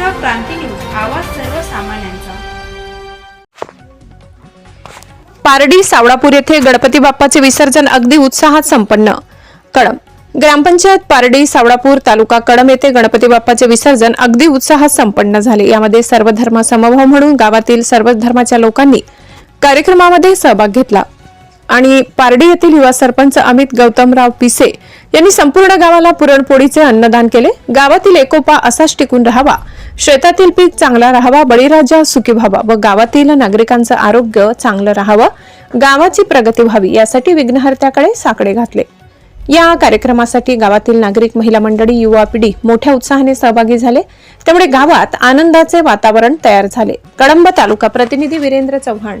क्रांती news आवाज सर्वसामान्यांचा. पारडी सावळापूर येथे गणपती बाप्पाचे विसर्जन अगदी उत्साहात संपन्न. कळम ग्रामपंचायत पारडी सावळापूर तालुका कळम येथे गणपती बाप्पाचे विसर्जन अगदी उत्साहात संपन्न झाले. यामध्ये सर्व धर्म समभाव म्हणून गावातील सर्व धर्माच्या लोकांनी कार्यक्रमामध्ये सहभाग घेतला. आणि पारडी येथील युवा सरपंच अमित गौतमराव पिसे यांनी संपूर्ण गावाला पुरणपोळीचे अन्नदान केले. गावातील एकोपा असाच टिकून राहावा. शेतातील पीक चांगला राहावा बळीराजा सुखी व्हावा व गावातील नागरिकांचं आरोग्य चांगलं राहावं गावाची प्रगती व्हावी यासाठी विघ्नहर्त्याकडे साकडे घातले. या कार्यक्रमासाठी गावातील नागरिक महिला मंडळी युवा पिढी मोठ्या उत्साहाने सहभागी झाले. त्यामुळे गावात आनंदाचे वातावरण तयार झाले. कळंब तालुका प्रतिनिधी वीरेंद्र चव्हाण.